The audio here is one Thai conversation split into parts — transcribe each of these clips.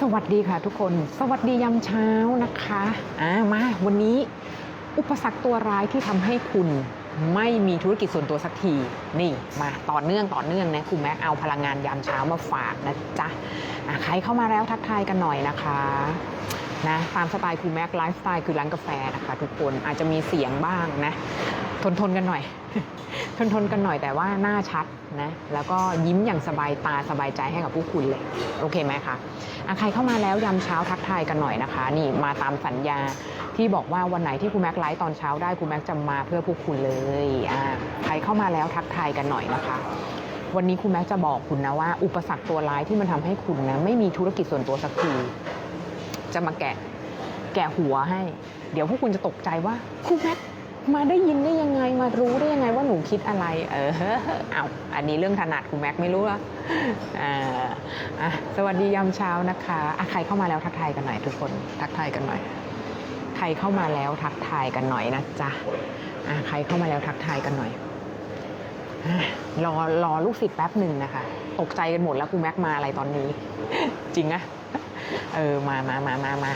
สวัสดีค่ะทุกคน สวัสดียามเช้านะคะอ่ามาวันนี้อุปสรรคตัวร้ายที่ทำให้คุณไม่มีธุรกิจส่วนตัวสักที นี่มาต่อเนื่องต่อเนื่องนะคุณแม็กเอาพลังงานยามเช้ามาฝากนะจ๊ะะใครเข้ามาแล้วทักทายกันหน่อยนะคะ นะตามสไตล์คูแม็กไลฟ์สไตล์คือร้านกาแฟนะคะทุกคนอาจจะมีเสียงบ้างนะ ทนทนกันหน่อย ทนทนกันหน่อยแต่ว่าหน้าชัดนะแล้วก็ยิ้มอย่างสบายตาสบายใจให้กับผู้คุณเลย โอเคไหมคะใครเข้ามาแล้วยามเช้าทักทายกันหน่อยนะคะ นี่มาตามสัญญาที่บอกว่าวันไหนที่คุณแม็กไลฟ์ตอนเช้าได้คุณแม็กจะมาเพื่อพวกคุณเลยอะใครเข้ามาแล้วทักทายกันหน่อยนะคะวันนี้คุณแม็กจะบอกคุณนะว่า อุปสรรคตัวร้ายที่มันทำให้คุณนะไม่มีธุรกิจส่วนตัวสักที จะมาแกะแกะหัวให้ เดี๋ยวพวกคุณจะตกใจว่าคุณแม็กมาได้ยินได้ยังไงมารู้ได้ยังไงว่าหนูคิดอะไร เออเอาอันนี้เรื่องถนัดคุณแม็กไม่รู้ละอ่าอะสวัสดียามเช้านะคะอะใครเข้ามาแล้วทักทายกันหน่อยทุกคนทักทายกันหน่อย ใครเข้ามาแล้วทักทายกันหน่อยนะจ๊ะอะใครเข้ามาแล้วทักทายกันหน่อยรอรอลูกศิษย์แป๊บหนึ่งนะคะ ตกใจกันหมดแล้วคุณแม็กมาอะไรตอนนี้ จริงอะ เออมามามามามา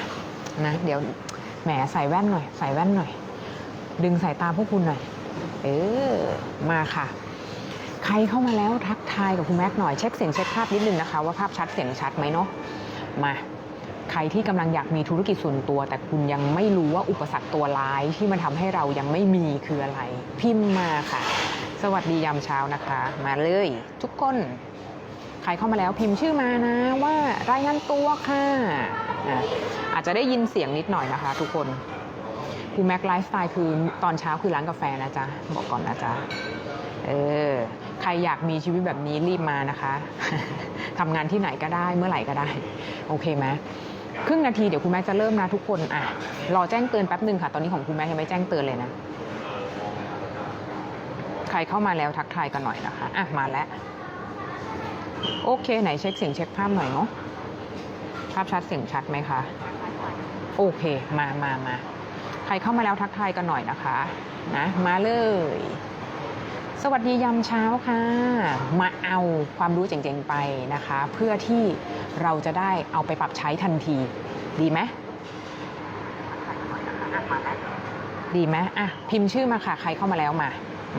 นะ เดี๋ยวแหมใส่แว่นหน่อย ใส่แว่นหน่อย ดึงสายตาพวกคุณหน่อย เออ มาค่ะ ใครเข้ามาแล้วทักทายกับคุณแม็กหน่อย เช็คเสียงเช็คภาพนิดนึงนะคะ ว่าภาพชัดเสียงชัดไหมเนาะ มาใครที่กำลังอยากมีธุรกิจส่วนตัว แต่คุณยังไม่รู้ว่าอุปสรรคตัวร้ายที่มันทำให้เรายังไม่มีคืออะไร พิมพ์มาค่ะ สวัสดียามเช้านะคะ มาเลย ทุกคน ใครเข้ามาแล้วพิมพ์ชื่อมานะว่ารายงานตัวค่ะอะอาจจะได้ยินเสียงนิดหน่อยนะคะ ทุกคนครูแม็กไลฟ์สไตล์คือตอนเช้าคือร้านกาแฟนะจ๊ะ บอกก่อนนะจ๊ะ เออ ใครอยากมีชีวิตแบบนี้รีบมานะคะทำงานที่ไหนก็ได้เมื่อไหร่ก็ได้ โอเคไหมครึ่งนาทีเดี๋ยวคุณแม่จะเริ่มนะทุกคนอะรอแจ้งเตือนแป๊บหนึ่งค่ะ ตอนนี้ของคุณแม่ยังไม่แจ้งเตือนเลยนะ ใครเข้ามาแล้วทักทายกันหน่อยนะคะ อะ มาแล้ว โอเค ไหนเช็คเสียงเช็คภาพหน่อยเนาะภาพชัดเสียงชัดไหมคะ โอเค มามามาใครเข้ามาแล้วทักทายกันหน่อยนะคะ นะ มาเลย สวัสดียามเช้าค่ะ มาเอาความรู้เจ๋งๆไปนะคะ เพื่อที่เราจะได้เอาไปปรับใช้ทันที ดีไหมดีไหมอะ พิมพ์ชื่อมาค่ะ ใครเข้ามาแล้วมา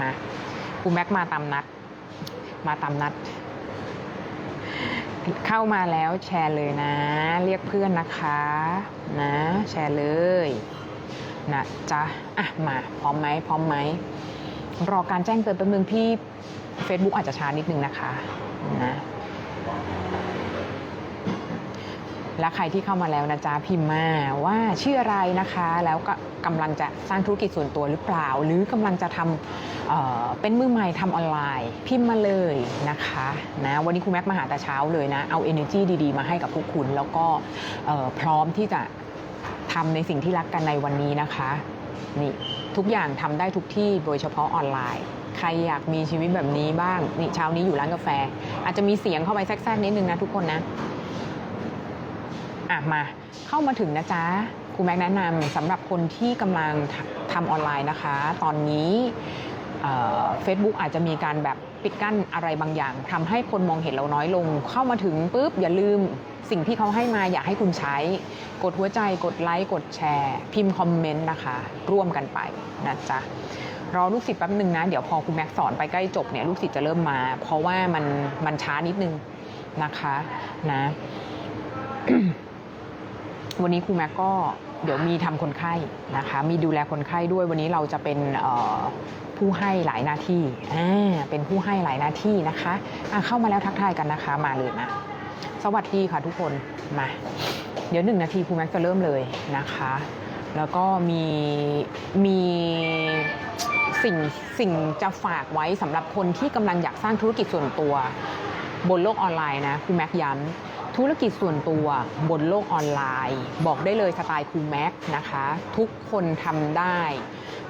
มาคุณแม็กมาตามนัด มาตามนัด เข้ามาแล้วแชร์เลยนะ เรียกเพื่อนนะคะนะแชร์เลยนะจ๊ะอะมาพร้อมไหมพร้อมไหมรอการแจ้งเตือนแป๊บนึงพี่ Facebook อาจจะช้านิดนึงนะคะนะ และใครที่เข้ามาแล้วนะจ๊ะพิมพ์มาว่าชื่ออะไรนะคะ แล้วก็กำลังจะสร้างธุรกิจส่วนตัวหรือเปล่า หรือกำลังจะทำเเป็นมือใหม่ทำออนไลน์ พิมพ์มาเลยนะคะนะวันนี้คุณแม็กมาหาแต่เช้าเลยนะ เอา energy ดีๆ มาให้กับพวกคุณ แล้วก็พร้อมที่จะทำในสิ่งที่รักกันในวันนี้นะคะนี่ทุกอย่างทำได้ทุกที่โดยเฉพาะออนไลน์ใครอยากมีชีวิตแบบนี้บ้าง นี่เช้านี้อยู่ร้านกาแฟ อาจจะมีเสียงเข้าไปแทรกๆนิดนึงนะทุกคนนะ อะมาเข้ามาถึงนะจ๊ะครูแม็กแนะนำสำหรับคนที่กำลังทำออนไลน์นะคะ ตอนนี้เฟซบุ๊กอาจจะมีการแบบปิดกั้นอะไรบางอย่างทำให้คนมองเห็นเราน้อยลง เข้ามาถึงปุ๊บอย่าลืมสิ่งที่เขาให้มาอยากให้คุณใช้ กดหัวใจกดไลค์กดแชร์ พิมพ์คอมเมนต์นะคะ ร่วมกันไปนะจ๊ะรอลูกศิษย์แป๊บหนึ่งนะ เดี๋ยวพอคุณแม็กสอนไปใกล้จบเนี่ยลูกศิษย์จะเริ่มมา เพราะว่ามันมันช้านิดนึงนะคะนะ วันนี้ครูแม็กก็เดี๋ยวมีทำคนไข้นะคะ มีดูแลคนไข้ด้วยวันนี้เราจะเป็นผู้ให้หลายหน้าที่เป็นผู้ให้หลายหน้าที่นะคะะเข้ามาแล้วทักทายกันนะคะมาเลยนะสวัสดีค่ะทุกคนมา เดี๋ยวหนึ่งนาทีครูแม็กจะเริ่มเลยนะคะ แล้วก็มีมีสิ่งสิ่งจะฝากไว้สำหรับคนที่กำลังอยากสร้างธุรกิจส่วนตัว บนโลกออนไลน์นะครูแม็กย้ำ ธุรกิจส่วนตัวบนโลกออนไลน์ บอกได้เลยสไตล์ครูแม็กนะคะ ทุกคนทำได้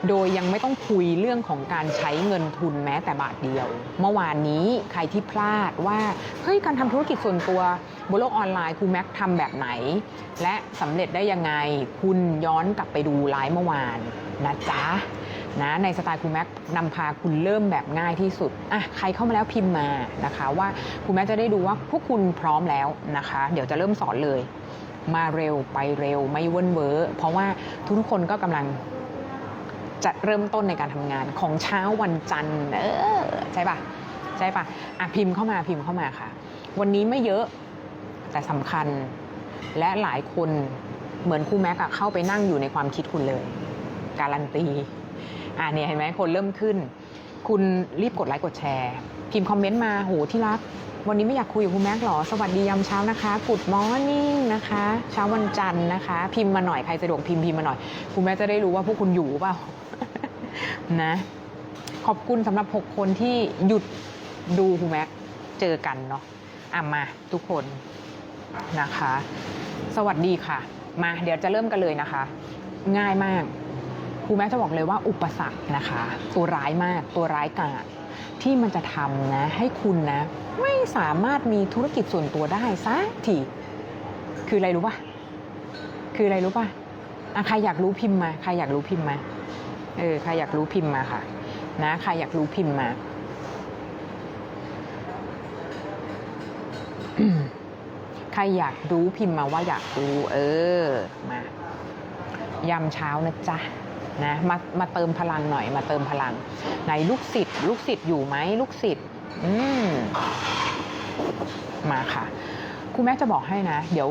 โดยยังไม่ต้องคุยเรื่องของการใช้เงินทุนแม้แต่บาทเดียว เมื่อวานนี้ใครที่พลาดว่าเฮ้ยการทำธุรกิจส่วนตัวบนโลกออนไลน์ครูแม็กทำแบบไหน และสำเร็จได้ยังไงคุณย้อนกลับไปดูไลฟ์เมื่อวานนะจ๊ะ นะในสไตล์ครูแม็กนำพาคุณเริ่มแบบง่ายที่สุดอะใครเข้ามาแล้วพิมพ์มานะคะว่าครูแม็กจะได้ดูว่าพวกคุณพร้อมแล้วนะคะ เดี๋ยวจะเริ่มสอนเลย มาเร็วไปเร็วไม่เว้นเว้อเพราะว่าทุกคนก็กำลังจะเริ่มต้นในการทำงานของเช้าวันจันทร์เออใช่ปะใช่ปะอะพิมพ์เข้ามาพิมพ์เข้ามาค่ะ วันนี้ไม่เยอะแต่สำคัญและหลายคนเหมือนครูแม็กเข้าไปนั่งอยู่ในความคิดคุณเลย การันตี อ่าเนี่ยเห็นไหมคนเริ่มขึ้น คุณรีบกดไลค์กดแชร์ พิมพ์คอมเมนต์มาโหที่รัก วันนี้ไม่อยากคุยกับคุณแม็กหรอ สวัสดียามเช้านะคะกุดมอร์นิ่งนะคะ เช้าวันจันทร์นะคะ พิมพ์มาหน่อยใครสะดวกพิมพ์พิมพ์มาหน่อย คุณแม่จะได้รู้ว่าพวกคุณอยู่เปล่านะ ขอบคุณสำหรับ 6 คนที่หยุดดูคุณแม็กเจอกันเนาะอะมาทุกคนนะคะ สวัสดีค่ะ มาเดี๋ยวจะเริ่มกันเลยนะคะ ง่ายมาก ครูแม็กจะบอกเลยว่าอุปสรรคนะคะ ตัวร้ายมากตัวร้ายกาจที่มันจะทำนะให้คุณนะ ไม่สามารถมีธุรกิจส่วนตัวได้สักทีคืออะไรรู้ป่ะคืออะไรรู้ป่ะใครอยากรู้พิมพ์มา ใครอยากรู้พิมพ์มาเออใครอยากรู้พิมพ์มาค่ะ นะใครอยากรู้พิมพ์มาใครอยากรู้พิมพ์มาว่าอยากรู้ เออมายามเช้านะจ๊ะ นะมามาเติมพลังหน่อยมาเติมพลังไหนลูกศิษย์ลูกศิษย์อยู่ไหมลูกศิษย์อืมมาค่ะครูแม่จะบอกให้นะ เดี๋ยว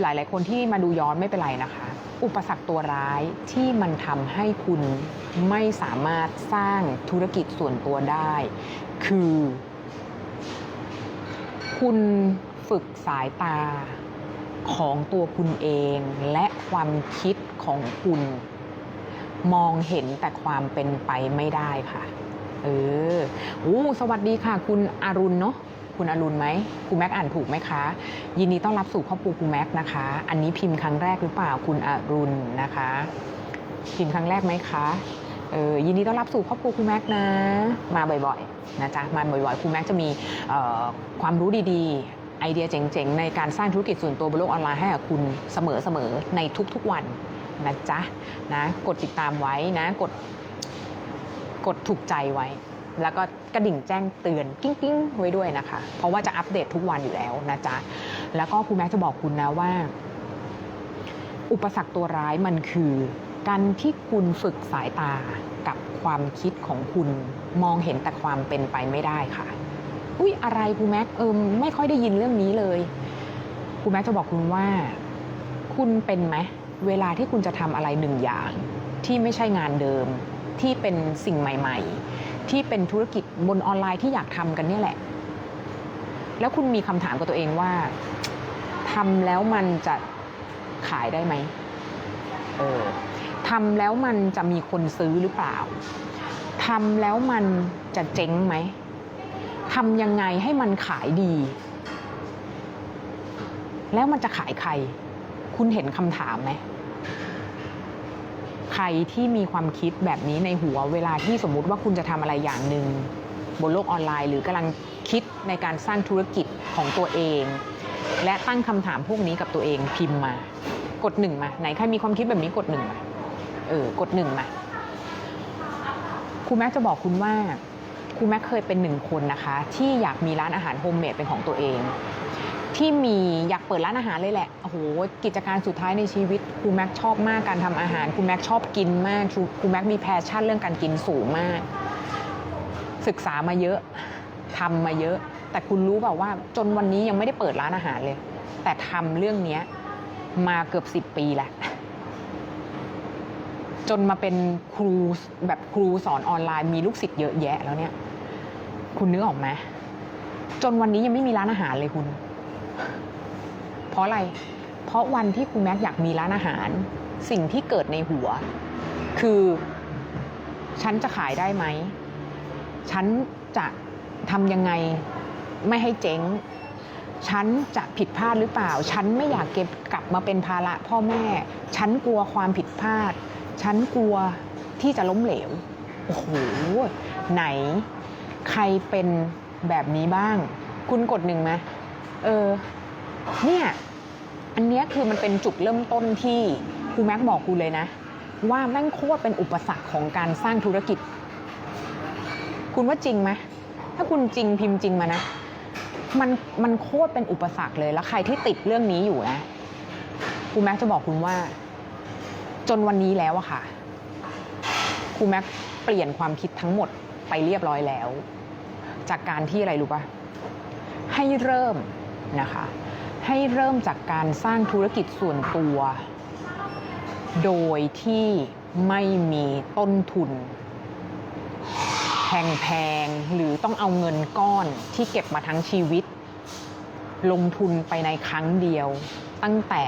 หลาย ๆ คนที่มาดูย้อนไม่เป็นไรนะคะ อุปสรรคตัวร้ายที่มันทำให้คุณไม่สามารถสร้างธุรกิจส่วนตัวได้ คือ คุณฝึกสายตาของตัวคุณเองและความคิดของคุณ มองเห็นแต่ความเป็นไปไม่ได้ค่ะ เอออู้สวัสดีค่ะ คุณอารุณเนาะคุณอรุณไหมครูแม็กอ่านถูกไหมคะ ยินดีต้อนรับสู่ครอบครัวครูแม็กนะคะ อันนี้พิมพ์ครั้งแรกหรือเปล่าคุณอรุณนะคะ พิมพ์ครั้งแรกไหมคะเออยินดีต้อนรับสู่ครอบครัวครูแม็กนะ มาบ่อยๆนะจ๊ะมาบ่อยๆครูแม็กจะมีความรู้ดีๆ ไอเดียเจ๋งๆ ในการสร้างธุรกิจส่วนตัวบนโลกออนไลน์ให้กับคุณเสมอๆในทุกๆวัน นะจ๊ะนะกดติดตามไว้นะกดกดถูกใจไว้ แล้วก็กระดิ่งแจ้งเตือนกิ้งกิ้งๆไว้ด้วยนะคะ เพราะว่าจะอัปเดตทุกวันอยู่แล้วนะจ๊ะแล้วก็ครูแม็กจะบอกคุณนะว่า อุปสรรคตัวร้ายมันคือการที่คุณฝึกสายตากับความคิดของคุณมองเห็นแต่ความเป็นไปไม่ได้ค่ะ อุ้ยอะไรครูแม็กเออไม่ค่อยได้ยินเรื่องนี้เลยครูแม็กจะบอกคุณว่า คุณเป็นไหม เวลาที่คุณจะทำอะไรหนึ่งอย่าง ที่ไม่ใช่งานเดิม ที่เป็นสิ่งใหม่ ๆ ที่เป็นธุรกิจบนออนไลน์ที่อยากทำกันเนี่ยแหละ แล้วคุณมีคำถามกับตัวเองว่าทำแล้วมันจะขายได้ไหมเออทำแล้วมันจะมีคนซื้อหรือเปล่าทำแล้วมันจะเจ๊งไหมทำยังไงให้มันขายดี แล้วมันจะขายใคร คุณเห็นคำถามไหม ใครที่มีความคิดแบบนี้ในหัวเวลาที่สมมุติว่าคุณจะทำอะไรอย่างหนึ่งบนโลกออนไลน์ หรือกำลังคิดในการสร้างธุรกิจของตัวเอง และตั้งคำถามพวกนี้กับตัวเองพิมพ์มา กดหนึ่งมา ไหนใครมีความคิดแบบนี้กดหนึ่งมา เออ กดหนึ่งมาครูแม็กจะบอกคุณว่า ครูแม็กเคยเป็นหนึ่งคนนะคะ ที่อยากมีร้านอาหารโฮมเมดเป็นของตัวเอง ที่มีอยากเปิดร้านอาหารเลยแหละโอ้โหกิจการสุดท้ายในชีวิตครูแม็กชอบมากการทำอาหารครูแม็กชอบกินมากครูแม็กมีแพชชั่นเรื่องการกินสูงมาก ศึกษามาเยอะทำมาเยอะ แต่คุณรู้เปล่าว่า จนวันนี้ยังไม่ได้เปิดร้านอาหารเลย แต่ทำเรื่องเนี้ยมาเกือบสิบปีแล้วจนมาเป็นครูแบบครูสอนออนไลน์มีลูกศิษย์เยอะแยะแล้วเนี่ย คุณนึกออกไหมจนวันนี้ยังไม่มีร้านอาหารเลยคุณ เพราะอะไร เพราะวันที่ครูแม็กอยากมีร้านอาหาร สิ่งที่เกิดในหัว คือ ฉันจะขายได้ไหม ฉันจะทำยังไงไม่ให้เจ๊ง ฉันจะผิดพลาดหรือเปล่า ฉันไม่อยากเก็บกลับมาเป็นภาระพ่อแม่ ฉันกลัวความผิดพลาด ฉันกลัวที่จะล้มเหลว โอ้โห ไหน ใครเป็นแบบนี้บ้าง คุณกดหนึ่งไหมเออ เนี่ย อันเนี้ยคือมันเป็นจุดเริ่มต้นที่ครูแม็กบอกกูเลยนะ ว่าแม่งโคตรเป็นอุปสรรคของการสร้างธุรกิจ คุณว่าจริงไหมถ้าคุณจริงพิมพ์จริงมานะ มันมันโคตรเป็นอุปสรรคเลยแล้วใครที่ติดเรื่องนี้อยู่นะครูแม็กจะบอกคุณว่า จนวันนี้แล้วอะค่ะครูแม็กเปลี่ยนความคิดทั้งหมดไปเรียบร้อยแล้ว จากการที่อะไรรู้ปะให้เริ่มนะคะ ให้เริ่มจากการสร้างธุรกิจส่วนตัว โดยที่ไม่มีต้นทุนแพงๆ หรือต้องเอาเงินก้อนที่เก็บมาทั้งชีวิต ลงทุนไปในครั้งเดียว ตั้งแต่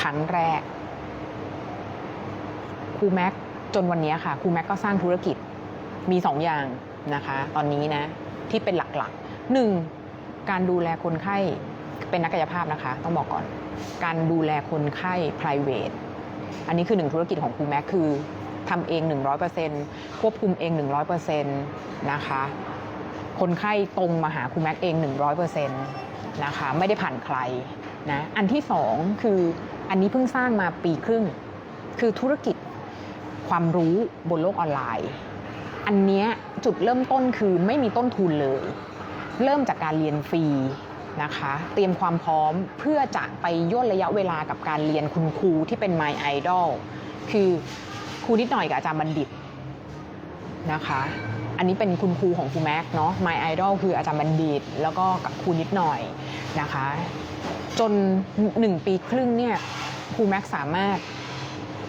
ครั้งแรกครูแม็กจนวันนี้ค่ะครูแม็กก็สร้างธุรกิจมีสองอย่าง นะคะ ตอนนี้นะที่เป็นหลักๆหนึ่งการดูแลคนไข้เป็นนักกายภาพนะคะ ต้องบอกก่อน การดูแลคนไข้ private อันนี้คือหนึ่งธุรกิจของครูแม็กคือทำเอง 100%ควบคุมเอง 100%นะคะคนไข้ตรงมาหาครูแม็กเอง 100%นะคะไม่ได้ผ่านใครนะอันที่สองคืออันนี้เพิ่งสร้างมาปีครึ่ง คือธุรกิจความรู้บนโลกออนไลน์ อันเนี้ย จุดเริ่มต้นคือไม่มีต้นทุนเลย เริ่มจากการเรียนฟรีนะคะ เตรียมความพร้อมเพื่อจะไปย่นระยะเวลากับการเรียนคุณครูที่เป็น My Idol คือครูนิดหน่อยกับอาจารย์บัณฑิตนะคะ อันนี้เป็นคุณครูของครูแม็กเนาะ My Idol คืออาจารย์บัณฑิต แล้วก็กับครูนิดหน่อยนะคะ จนหนึ่งปีครึ่งเนี่ยครูแม็กสามารถ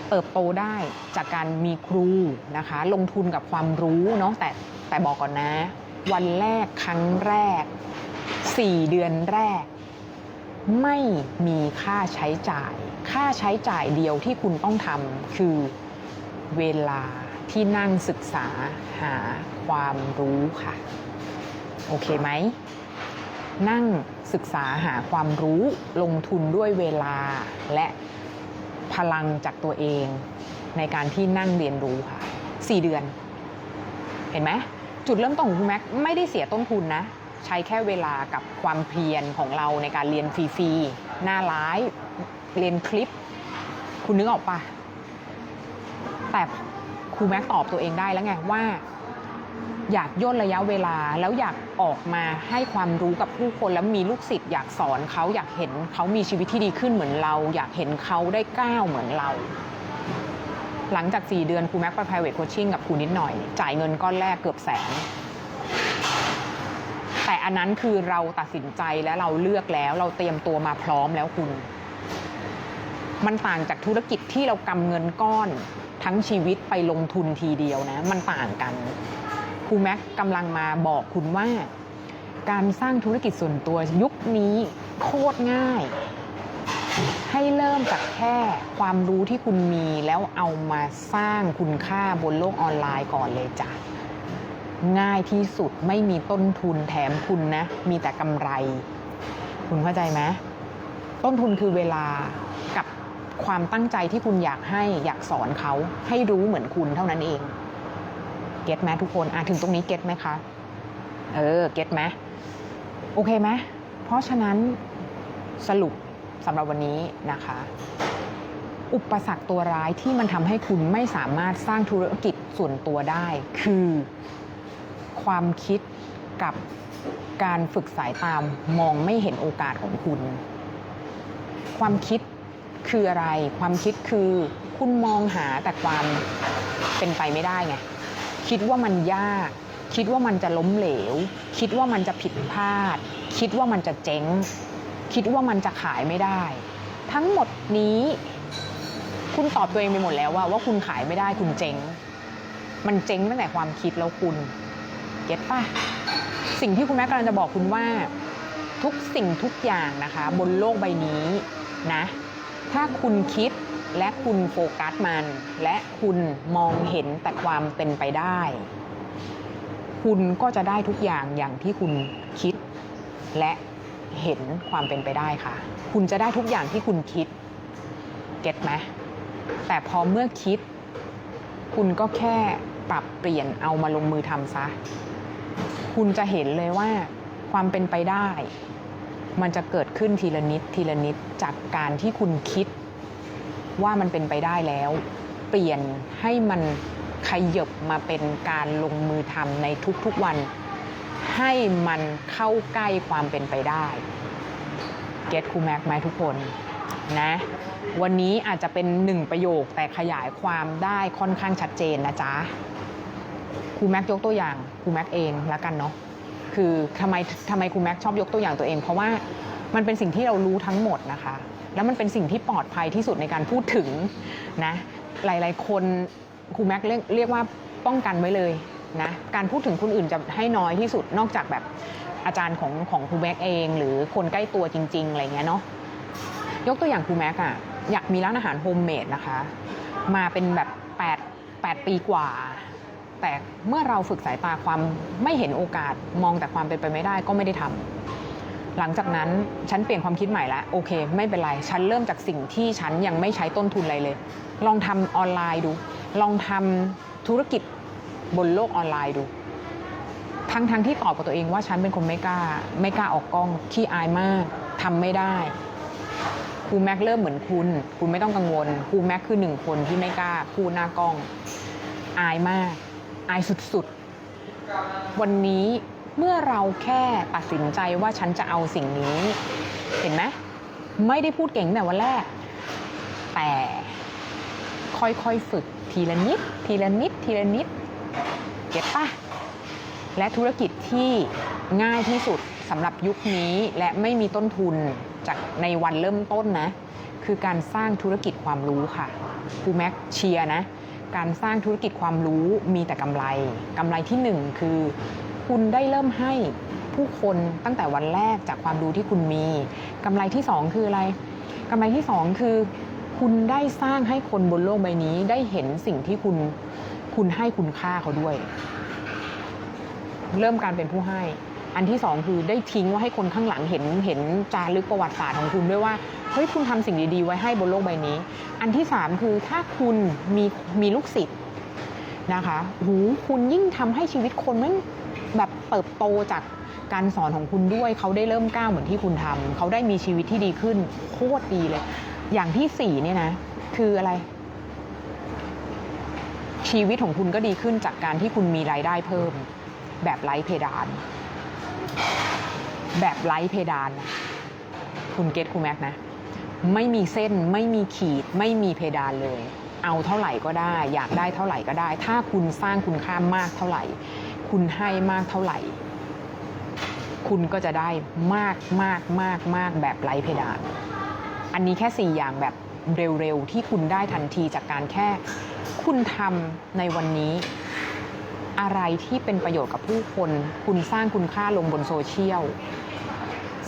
เติบโตได้จากการมีครูนะคะ ลงทุนกับความรู้เนาะแต่แต่บอกก่อนนะ วันแรกครั้งแรก 4 เดือนแรก ไม่มีค่าใช้จ่าย ค่าใช้จ่ายเดียวที่คุณต้องทำคือเวลาที่นั่งศึกษาหาความรู้ค่ะ โอเคไหม นั่งศึกษาหาความรู้ลงทุนด้วยเวลาและ พลังจากตัวเองในการที่นั่งเรียนรู้ค่ะ 4 เดือน เห็นไหมจุดเริ่มต้นของคุณแม็กไม่ได้เสียต้นทุนนะ ใช้แค่เวลากับความเพียรของเราในการเรียนฟรีๆหน้าไลฟ์เรียนคลิป คุณนึกออกปะแต่ครูแม็กตอบตัวเองได้แล้วไงว่า อยากย่นระยะเวลาแล้วอยากออกมาให้ความรู้กับผู้คนแล้วมีลูกศิษย์อยากสอนเขาอยากเห็นเขามีชีวิตที่ดีขึ้นเหมือนเรา อยากเห็นเขาได้ก้าวเหมือนเรา หลังจาก 4 เดือนครูแม็กไป private coaching กับครูนิดหน่อย จ่ายเงินก้อนแรกเกือบแสน แต่อันนั้นคือเราตัดสินใจและเราเลือกแล้ว เราเตรียมตัวมาพร้อมแล้วคุณ มันต่างจากธุรกิจที่เรากำเงินก้อนทั้งชีวิตไปลงทุนทีเดียวนะ มันต่างกัน ครูแม็กกำลังมาบอกคุณว่า การสร้างธุรกิจส่วนตัวยุคนี้โคตรง่าย ให้เริ่มจากแค่ความรู้ที่คุณมีแล้วเอามาสร้างคุณค่าบนโลกออนไลน์ก่อนเลยจ้ะง่ายที่สุดไม่มีต้นทุนแถมคุณนะ มีแต่กำไร คุณเข้าใจไหมต้นทุนคือเวลากับความตั้งใจที่คุณอยากให้อยากสอนเขาให้รู้เหมือนคุณเท่านั้นเอง เก็ตไหมทุกคนอะถึงตรงนี้เก็ตไหมคะ เออ เก็ตไหมโอเคไหมเพราะฉะนั้นสรุปสำหรับวันนี้นะคะ อุปสรรคตัวร้ายที่มันทำให้คุณไม่สามารถสร้างธุรกิจส่วนตัวได้ คือ ความคิดกับการฝึกสายตามมองไม่เห็นโอกาสของคุณ ความคิดคืออะไร ความคิดคือคุณมองหาแต่ความเป็นไปไม่ได้ไง คิดว่ามันยาก คิดว่ามันจะล้มเหลว คิดว่ามันจะผิดพลาด คิดว่ามันจะเจ๊ง คิดว่ามันจะขายไม่ได้ ทั้งหมดนี้ คุณตอบตัวเองไปหมดแล้วว่าว่าคุณขายไม่ได้คุณเจ๊ง มันเจ๊งตั้งแต่ความคิดแล้วคุณเก็ตป่ะสิ่งที่คุณแม่กำลังจะบอกคุณว่า ทุกสิ่งทุกอย่างนะคะ บนโลกใบนี้นะ ถ้าคุณคิด และคุณโฟกัสมัน และคุณมองเห็นแต่ความเป็นไปได้ คุณก็จะได้ทุกอย่างอย่างที่คุณคิด และเห็นความเป็นไปได้ค่ะ คุณจะได้ทุกอย่างที่คุณคิด เก็ตไหมแต่พอเมื่อคิด คุณก็แค่ปรับเปลี่ยนเอามาลงมือทำซะ คุณจะเห็นเลยว่าความเป็นไปได้ มันจะเกิดขึ้นทีละนิดทีละนิดจากการที่คุณคิด ว่ามันเป็นไปได้แล้ว เปลี่ยนให้มันขยบมาเป็นการลงมือทำในทุกๆวัน ให้มันเข้าใกล้ความเป็นไปได้ เก็ตคูแม็กไหมทุกคนนะวันนี้อาจจะเป็นหนึ่งประโยคแต่ขยายความได้ค่อนข้างชัดเจนนะจ๊ะครูแม็กยกตัวอย่างครูแม็กเองล้วกันเนาะคือทำไมทำไมครูแม็กชอบยกตัวอย่างตัวเอง เพราะว่ามันเป็นสิ่งที่เรารู้ทั้งหมดนะคะ แล้วมันเป็นสิ่งที่ปลอดภัยที่สุดในการพูดถึงนะหลาย ๆ คนครูแม็กเรียกเรียกว่าป้องกันไว้เลยนะการพูดถึงคนอื่นจะให้น้อยที่สุดนอกจากแบบอาจารย์ของของครูแม็กเอง หรือคนใกล้ตัวจริง ๆ อะไรเงี้ยเนาะยกตัวอย่างครูแม็กอะอยากมีร้านอาหารโฮมเมดนะคะ มาเป็นแบบ8 8ปีกว่า แต่เมื่อเราฝึกสายตาความไม่เห็นโอกาสมองแต่ความเป็นไปไม่ได้ก็ไม่ได้ทำ หลังจากนั้นฉันเปลี่ยนความคิดใหม่แล้วโอเค ไม่เป็นไร ฉันเริ่มจากสิ่งที่ฉันยังไม่ใช้ต้นทุนอะไรเลย ลองทำออนไลน์ดู ลองทำธุรกิจบนโลกออนไลน์ดูทั้งทั้งที่ตอบกับตัวเองว่าฉันเป็นคนไม่กล้า ไม่กล้าออกกล้องขี้อายมากทำไม่ได้ครูแม็กเริ่มเหมือนคุณ คุณไม่ต้องกังวลครูแม็กคือหนึ่งคนที่ไม่กล้าพูดหน้ากล้อง อายมาก อายสุดๆ วันนี้ เมื่อเราแค่ตัดสินใจว่าฉันจะเอาสิ่งนี้ เห็นไหมไม่ได้พูดเก่งแต่วันแรก แต่ค่อยๆฝึกทีละนิด ทีละนิด ทีละนิด เก็บปะและธุรกิจที่ง่ายที่สุดสำหรับยุคนี้และไม่มีต้นทุนจากในวันเริ่มต้นนะ คือการสร้างธุรกิจความรู้ค่ะครูแม็กเชียนะ การสร้างธุรกิจความรู้มีแต่กำไรกำไรที่หนึ่งคือ คุณได้เริ่มให้ผู้คนตั้งแต่วันแรกจากความรู้ที่คุณมีกำไรที่สองคืออะไรกำไรที่สองคือ คุณได้สร้างให้คนบนโลกใบนี้ได้เห็นสิ่งที่คุณคุณให้คุณค่าเขาด้วย เริ่มการเป็นผู้ให้ อันที่สองคือได้ทิ้งว่าให้คนข้างหลังเห็นเห็นจารึกประวัติศาสตร์ของคุณด้วยว่าเฮ้ยคุณทำสิ่งดีๆ ไว้ให้บนโลกใบนี้ อันที่สามคือถ้าคุณมีมีลูกศิษย์นะคะหูคุณยิ่งทำให้ชีวิตคนมัน แบบเติบโตจากการสอนของคุณด้วย เขาได้เริ่มก้าวเหมือนที่คุณทำเขาได้มีชีวิตที่ดีขึ้น โคตรดีเลย อย่างที่สี่เนี่ยนะ คืออะไร ชีวิตของคุณก็ดีขึ้นจากการที่คุณมีรายได้เพิ่ม แบบไร้เพดาน แบบไร้เพดาน คุณเก็ตคุณแม็กนะ ไม่มีเส้นไม่มีขีด ไม่มีเพดานเลย เอาเท่าไหร่ก็ได้ อยากได้เท่าไหร่ก็ได้ ถ้าคุณสร้างคุณค่ามากเท่าไหร่ คุณให้มากเท่าไหร่ คุณก็จะได้มากมากมากมากแบบไร้เพดาน อันนี้แค่สี่อย่างแบบเร็วๆ ที่คุณได้ทันทีจากการแค่ คุณทำในวันนี้ อะไรที่เป็นประโยชน์กับผู้คน คุณสร้างคุณค่าลงบนโซเชียล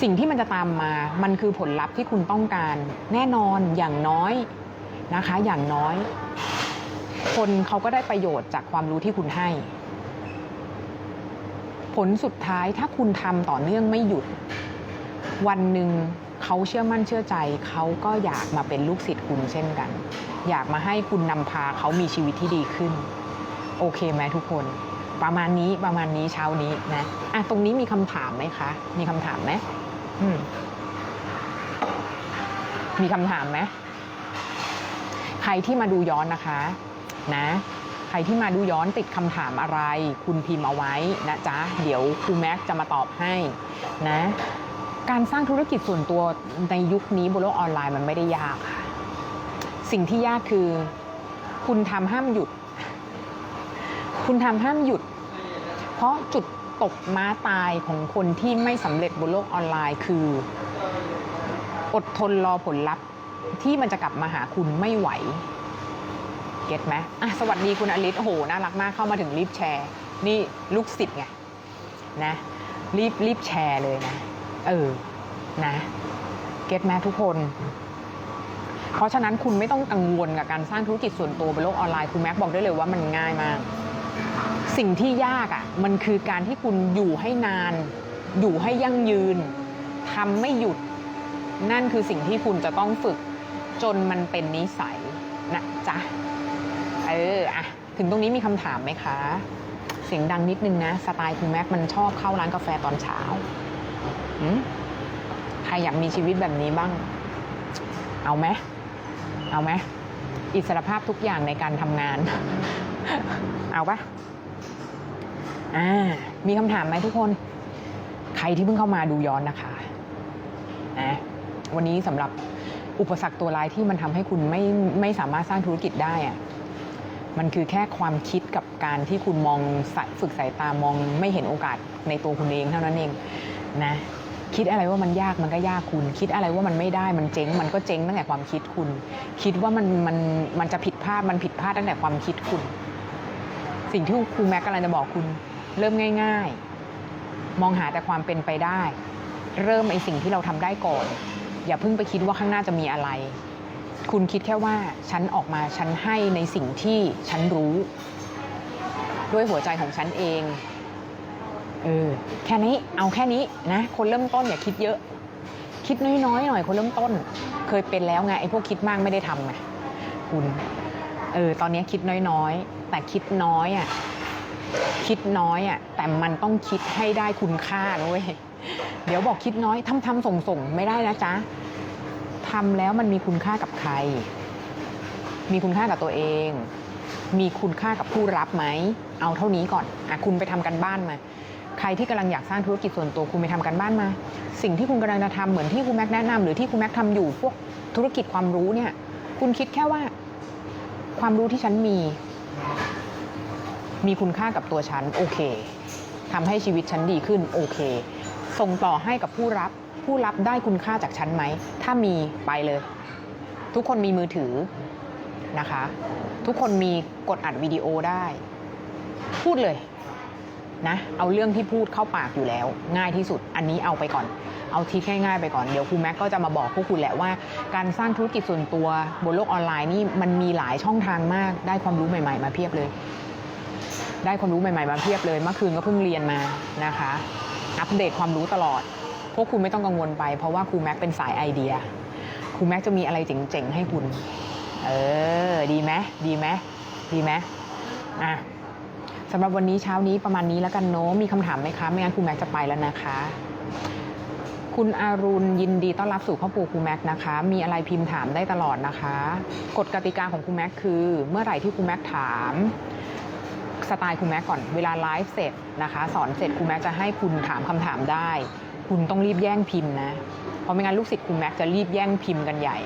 สิ่งที่มันจะตามมา มันคือผลลัพธ์ที่คุณต้องการ แน่นอนอย่างน้อยนะคะ อย่างน้อย คนเขาก็ได้ประโยชน์จากความรู้ที่คุณให้ ผลสุดท้ายถ้าคุณทำต่อเนื่องไม่หยุด วันหนึ่งเขาเชื่อมั่นเชื่อใจ เขาก็อยากมาเป็นลูกศิษย์คุณเช่นกัน อยากมาให้คุณนำพาเขามีชีวิตที่ดีขึ้น โอเคไหมทุกคน ประมาณนี้ประมาณนี้เช้านี้นะอะตรงนี้มีคำถามไหมคะ มีคำถามไหมมมีคำถามไหมใครที่มาดูย้อนนะคะ นะ ใครที่มาดูย้อนติดคำถามอะไร คุณพิมพ์เอาไว้นะจ๊ะ เดี๋ยวครูแม็กซ์จะมาตอบให้นะ การสร้างธุรกิจส่วนตัวในยุคนี้บนโลกออนไลน์มันไม่ได้ยากค่ะ สิ่งที่ยากคือ คุณทำห้ามหยุด คุณทำห้ามหยุด เพราะจุดตกม้าตายของคนที่ไม่สำเร็จบนโลกออนไลน์คือ อดทนรอผลลัพธ์ที่มันจะกลับมาหาคุณไม่ไหว เก็ตไหมอะสวัสดีคุณอลิศโอ้โหน่ารักมากเข้ามาถึงรีบแชร์ นี่ลูกศิษย์ไงนะรีบรีบแชร์เลยนะ เออนะ เก็ตไหมทุกคน เพราะฉะนั้นคุณไม่ต้องกังวลกับการสร้างธุรกิจส่วนตัวบนโลกออนไลน์คุณแม็กบอกได้เลยว่ามันง่ายมาก สิ่งที่ยากอะ่ะ มันคือการที่คุณอยู่ให้นาน อยู่ให้ยั่งยืนทำไม่หยุด นั่นคือสิ่งที่คุณจะต้องฝึกจนมันเป็นนิสัยนะจ๊ะ เอออะถึงตรงนี้มีคำถามไหมคะ เสียงดังนิดนึงนะ สไตล์คุณแม็กมันชอบเข้าร้านกาแฟตอนเช้าหืมใครอยากมีชีวิตแบบนี้บ้าง เอาไหมเอาไหมอิสรภาพทุกอย่างในการทำงาน เอาปะอ่า มีคำถามไหมทุกคน ใครที่เพิ่งเข้ามาดูย้อนนะคะนะวันนี้สำหรับอุปสรรคตัวร้ายที่มันทำให้คุณไม่ไม่สามารถสร้างธุรกิจได้อะ มันคือแค่ความคิดกับการที่คุณมองสายฝึกสายตามองไม่เห็นโอกาสในตัวคุณเองเท่านั้นเองนะคิดอะไรว่ามันยากมันก็ยากคุณ คิดอะไรว่ามันไม่ได้มันเจ๊ง มันก็เจ๊งตั้งแต่ความคิดคุณ คิดว่ามันมันมันจะผิดพลาดมันผิดพลาดตั้งแต่ความคิดคุณ สิ่งที่ครูแม็กกำลังจะบอกคุณ เริ่มง่าย ๆ มองหาแต่ความเป็นไปได้ เริ่มไอสิ่งที่เราทำได้ก่อน อย่าเพิ่งไปคิดว่าข้างหน้าจะมีอะไร คุณคิดแค่ว่าฉันออกมาฉันให้ในสิ่งที่ฉันรู้ ด้วยหัวใจของฉันเองเออแค่นี้เอาแค่นี้นะ คนเริ่มต้นอย่าคิดเยอะ คิดน้อยๆหน่อย คนเริ่มต้น เคยเป็นแล้วไงไอ้พวกคิดมากไม่ได้ทำไงคุณเออตอนนี้คิดน้อยๆ แต่คิดน้อยอะคิดน้อยอะแต่มันต้องคิดให้ได้คุณค่านะเว้ยเดี๋ยวบอกคิดน้อยทำทำส่งส่งไม่ได้นะจ๊ะ ทำแล้วมันมีคุณค่ากับใคร มีคุณค่ากับตัวเอง มีคุณค่ากับผู้รับไหม เอาเท่านี้ก่อนอะคุณไปทำกันบ้านมา ใครที่กำลังอยากสร้างธุรกิจส่วนตัวคุณไปทำกันบ้านมา สิ่งที่คุณกำลังจะทำเหมือนที่คุณแม็กแนะนำหรือที่คุณแม็กทำอยู่พวกธุรกิจความรู้เนี่ย คุณคิดแค่ว่า ความรู้ที่ฉันมี มีคุณค่ากับตัวฉัน โอเคทำให้ชีวิตฉันดีขึ้น โอเค ส่งต่อให้กับผู้รับ ผู้รับได้คุณค่าจากฉันไหม ถ้ามีไปเลย ทุกคนมีมือถือนะคะ ทุกคนมีกดอัดวิดีโอได้ พูดเลยนะ เอาเรื่องที่พูดเข้าปากอยู่แล้ว ง่ายที่สุด อันนี้เอาไปก่อน เอาทิศง่ายๆไปก่อน เดี๋ยวครูแม็กก็จะมาบอกพวกคุณแหละว่า การสร้างธุรกิจส่วนตัวบนโลกออนไลน์นี่มันมีหลายช่องทางมาก ได้ความรู้ใหม่ ๆ มาเพียบเลย ได้ความรู้ใหม่ๆมาเพียบเลย เมื่อคืนก็เพิ่งเรียนมานะคะ อัปเดตความรู้ตลอด วกคุณไม่ต้องกังวลไป เพราะว่าครูแม็กเป็นสายไอเดีย ครูแม็กจะมีอะไรเจ๋งๆให้คุณ เออ ดีไหมดีไหมดีไหมอะสำหรับวันนี้เช้านี้ประมาณนี้แล้วกันเนาะมีคำถามไหมคะ ไม่งั้นครูแม็กจะไปแล้วนะคะ คุณอารุณยินดีต้อนรับสู่ครอบครัวครูแม็กนะคะ มีอะไรพิมพ์ถามได้ตลอดนะคะ กฎกติกาของครูแม็กคือ เมื่อไหร่ที่ครูแม็กถามสไตล์ครูแม็กก่อน เวลาไลฟ์เสร็จนะคะ สอนเสร็จครูแม็กจะให้คุณถามคำถามได้ คุณต้องรีบแย่งพิมพ์นะ เพราะไม่งั้นลูกศิษย์คุณแม็กจะรีบแย่งพิมพ์กันใหญ่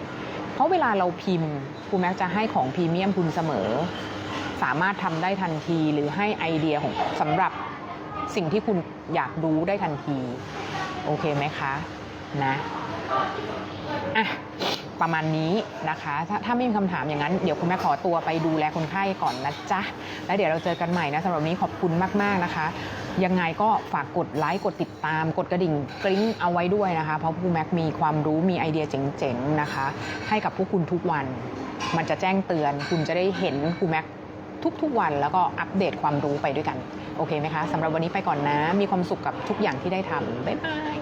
เพราะเวลาเราพิมพ์คุณแม็กจะให้ของพรีเมียมคุณเสมอ สามารถทำได้ทันทีหรือให้ไอเดียของสำหรับสิ่งที่คุณอยากรู้ได้ทันที โอเคไหมคะ นะอะ ประมาณนี้นะคะถ้าถ้าไม่มีคำถามอย่างนั้นเดี๋ยวคุณแม่ขอตัวไปดูแลคนไข้ก่อนนะจ๊ะ แล้วเดี๋ยวเราเจอกันใหม่นะสำหรับวันนี้ขอบคุณมาก ๆ นะคะ ยังไงก็ฝากกดไลค์กดติดตาม กดกระดิ่งกริ๊งเอาไว้ด้วยนะคะ เพราะครูแม็กมีความรู้มีไอเดียเจ๋งๆนะคะ ให้กับพวกคุณทุกวัน มันจะแจ้งเตือน คุณจะได้เห็นครูแม็กทุกๆ วันแล้วก็อัปเดตความรู้ไปด้วยกัน โอเคไหมคะสำหรับวันนี้ไปก่อนนะ มีความสุขกับทุกอย่างที่ได้ทำบ๊ายบาย